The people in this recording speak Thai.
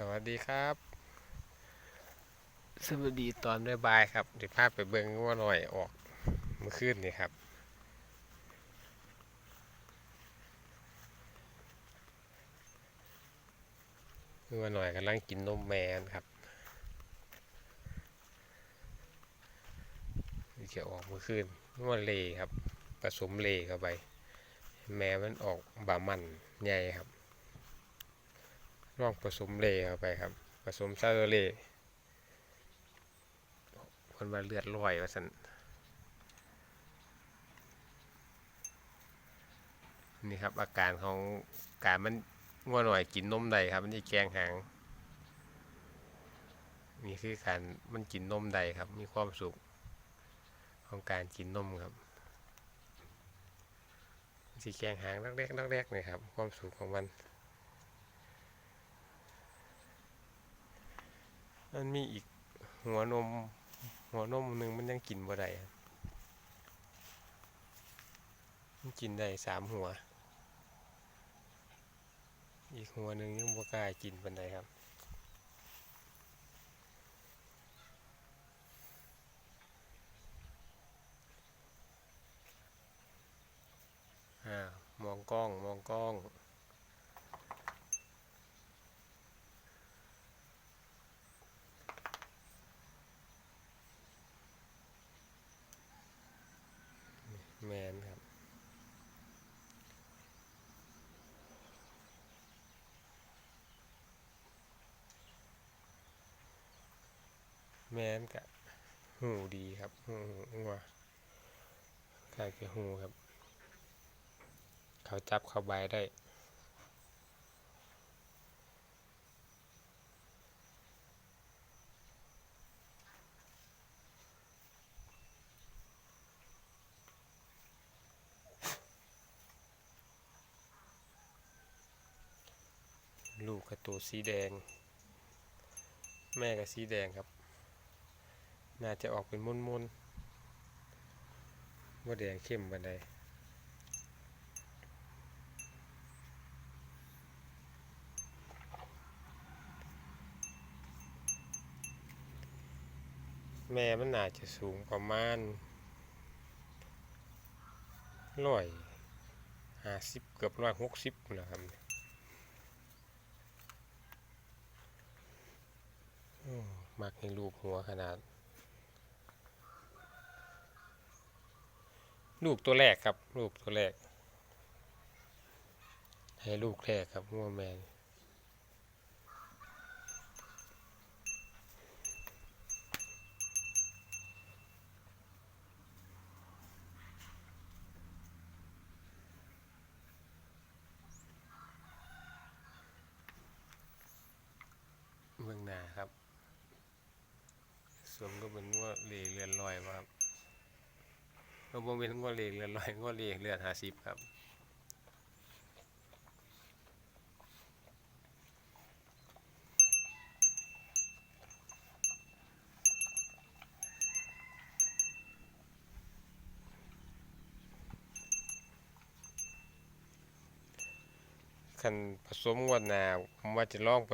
สวัสดีครับ สวัสดีตอนบ่ายครับเดี๋ยวพาไปเบิ่งว่าหน่อยออกเมื่อคืนนี่ครับ ว่าหน่อยกำลังกินนมแมนครับนี่จะออกเมื่อคืนว่าเลครับ ผสมเลเข้าไป แม่มันออกบามันใหญ่ครับ ลองผสมเลเข้าไปครับ ผสมซาโรเลคนว่าเลือดลอยว่าสันนี่ครับอาการของการมันงัวหน่อยกินนมใดครับ มันจะแกงหางนี่คือการมันกินนมใดครับ มีความสุขของการกินนมครับสีแกงหางนักแรกนักแรกนี่ครับ ความสุขของมัน มันมีอีกหัวนม หัวนมหนึ่งมันยังกินบ่ได้มันกินได้สามหัว อีกหัวหนึ่งยังบ่กล้ากินปันใดครับ อ่ามองกล้องมองกล้อง แมนครับแมนกะหูดีครับหูหัว่าใครคือหูครับ เขาจับเขาใบได้ ลูกกับตัวสีแดง แม่กับสีแดงครับ น่าจะออกเป็นมุนมุนๆว่าแดงเข้มบันไดแม่มันน่าจะสูงประมาณร้อยห้าสิบเกือบร้อยหกสิบนะครับ มักให้ลูกหัวขนาด ลูกตัวแรกครับ ลูกตัวแรก ให้ลูกแรกครับหัวแมนเมืองหนาครับ สวมก็เป็นงัวเหลีเรือนลอยครับเราบ่เป็นงัวเหลีเรือนลอยงัวเหลีเรือนหาสิบครับคันผสมงวดหนาผมว่าจะลองผ